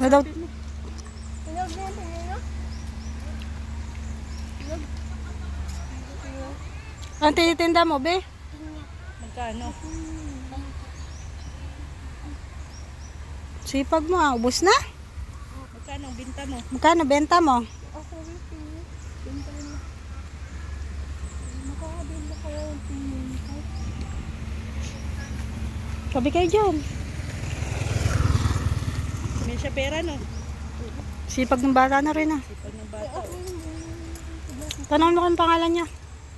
Ano daw? Tinog na yan, tingnan nyo. Tinog. Ang tinitinda mo, be? Magkano? Sipag mo ah. Ubus na? Magkano ang binta mo? Magkano benta mo? Ako rin. Benta mo. Makakabenta kaya yung tingin. Sabi kayo dyan. Siya pera no? Sipag ng bata na rin ah. Sipag ng bata. Tanong mo kung pangalan niya.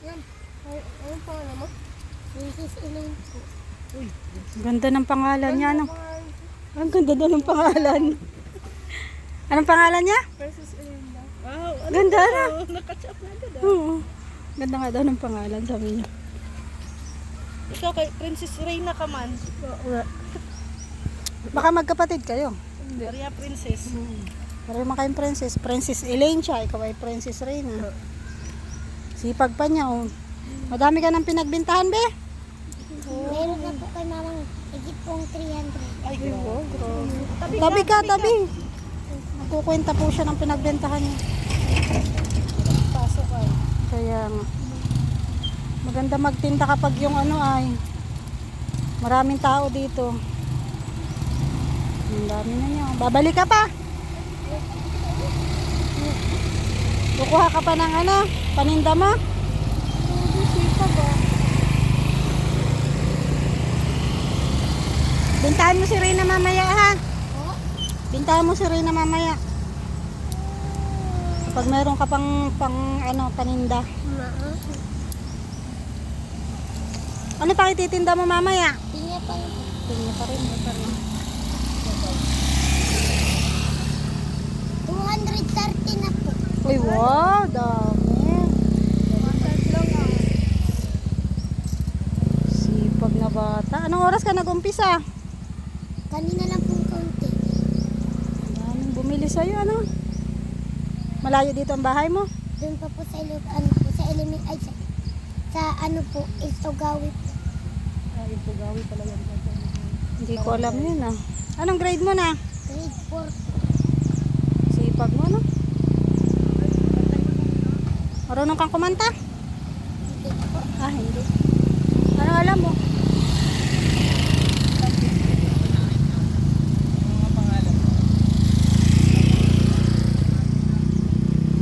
Yan. Ay, ayun pa naman. Mrs. Elaine po. Uy, Ganda ng pangalan niya, ano? Pangalan ko, Ang ganda daw ng pangalan. Anong pangalan niya? Versus Elaine wow. Ano Ganda na. Nakachap na agad ah. Oo. Ganda nga daw ng pangalan, sabi niya. Ikaw kay Princess Reina ka man. Baka magkapatid kayo. Maria Princess. Pareho man kayong princess. Princess Elaine siya, ikaw ay Princess Reina. Sipag pa niya, oh. Madami ka ng pinagbintahan, be. Meron na po kay mamang higit pong 300. Ay, grabe. Tabi ka, tabi. Nagkukwenta po siya ng pinagbentahan niya. Pasok ay. Kaya nga. Maganda magtinda kapag yung ano ay maraming tao dito. Ang dami na niya. Babalik ka pa. Kukuha ka pa ng ano, paninda mo. Ah. Bintahan mo si Rina mamaya ha. Bintahan mo si Rina mamaya. Kapag meron ka pang, pang ano, paninda. Ano pa ititinda mo mamaya? Pinya pa rin. Tingnan pa rin. Pa rin. 230 na po. Uy, wow, dami. Sipag na bata. Anong oras ka nag-umpisa? Kanina lang pong kaunti. Daming bumili sa'yo, ano? Malayo dito ang bahay mo? Doon pa po sa ilo, ano po, sa element, ay sa, sa ano po, Istogawi po. Ay, pugawi pala yan. Hindi ko alam yun, ah. Anong grade mo na? Grade 4 po. Sipag mo, no? Marunong kang kumanta? Hindi po. Ah, hindi. Ano alam mo?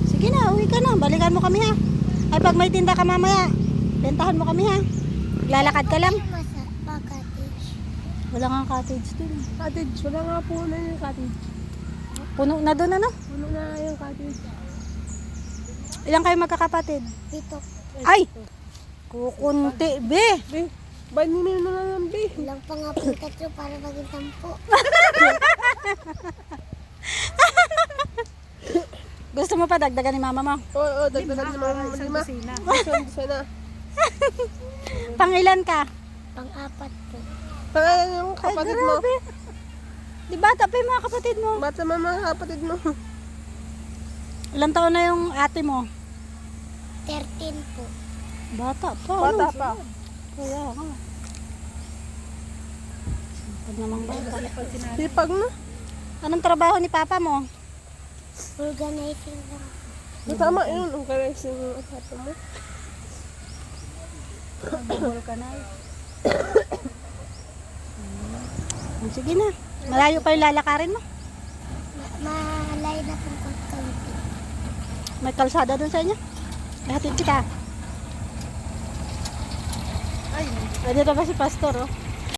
Sige na, uwi ka na. Balikan mo kami ha. Ay, pag may tinda ka mamaya, bentahan mo kami ha. Lalakad ka lang. Wala nga cottage din. Cottage, wala nga po na yung cottage. Puno na doon ano? Puno na yung cottage. Ilang kayo magkakapatid? Dito, Ay! Kukunti, be! Ba't nila na lang, B? Ilang pa nga po yung tatlo para maging tampo. Gusto mo pa dagdagan ni mama mo? Oo, oh, dagdagan Para naman isang lima. kusina. Isang sana. Pangilan ka? Pang-apat. Pangalan yung Ay, kapatid mo. grabe. Di bata pa yung mga kapatid mo? Bata man mga kapatid mo. Ilang taon na yung ate mo? 13 po. Bata pa. Bata ano? pa. Kaya nga. Sipag naman bata. Pag Sipag na. Anong trabaho ni papa mo? Organizing lang. Masama yun. Ang kares yung asato mo. Bubol ka na eh. Hmm. Sige na. Malayo pa yung lalakarin mo. Ma- malay na pong kaunti. May kalsada doon sa inyo. Ihatid kita. ay, Pwede na ba si pastor oh?